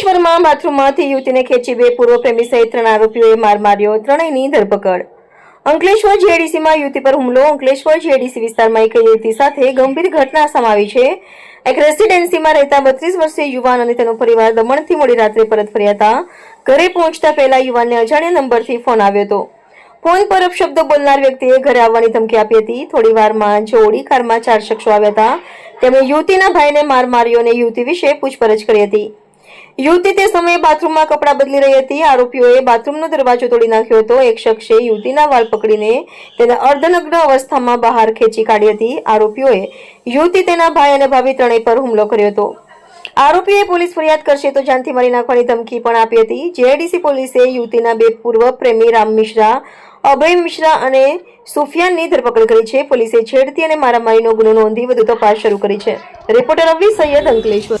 અંકલેશ્વરમાં બાથરૂમમાંથી યુવતીને ખેંચી બે પૂર્વ પ્રેમી સહિત ત્રણ આરોપીઓએ માર માર્યો ત્રણેયની ધરપકડ. અંકલેશ્વર જેડીસીમાં યુવતી પર હુમલો. અંકલેશ્વર જેડીસી વિસ્તારમાં એક યુવતી સાથે ગંભીર ઘટના સમાવી છે. એક રેસિડેન્સીમાં રહેતા બત્રીસ વર્ષીય યુવાન અને તેનો પરિવાર દમણથી મોડી રાત્રે પરત ફર્યા હતા. ઘરે પહોંચતા પહેલા યુવાનને અજાણ્યા નંબરથી ફોન આવ્યો હતો. ફોન પર અપશબ્દો બોલનાર વ્યક્તિએ ઘરે આવવાની ધમકી આપી હતી. થોડી વારમાં જોડી કારમાં ચાર શખ્સો આવ્યા હતા. તેમણે યુવતીના ભાઈને માર માર્યો અને યુવતી વિશે પૂછપરછ કરી હતી. યુવતી તે સમયે બાથરૂમમાં કપડાં બદલી રહી હતી. આરોપીઓએ બાથરૂમનો દરવાજો તોડી નાખ્યો હતો. એક શખ્સે યુવતીના વાળ પકડીને તેને અર્ધનગ્ન અવસ્થામાં બહાર ખેંચી કાઢી હતી. આરોપીઓએ યુવતી તેના ભાઈ અને ભાભી ત્રણેય પર હુમલો કર્યો હતો. આરોપીએ પોલીસ ફરિયાદ કરશે તો જાનથી મારી નાખવાની ધમકી પણ આપી હતી. જેઆઈડીસી પોલીસે યુવતીના બે પૂર્વ પ્રેમી રામ મિશ્રા, અભય મિશ્રા અને સુફિયાનની ધરપકડ કરી છે. પોલીસે છેડતી અને મારામારીનો ગુનો નોંધી વધુ તપાસ શરૂ કરી છે. રિપોર્ટર રવિ સૈયદ અંકલેશ્વર.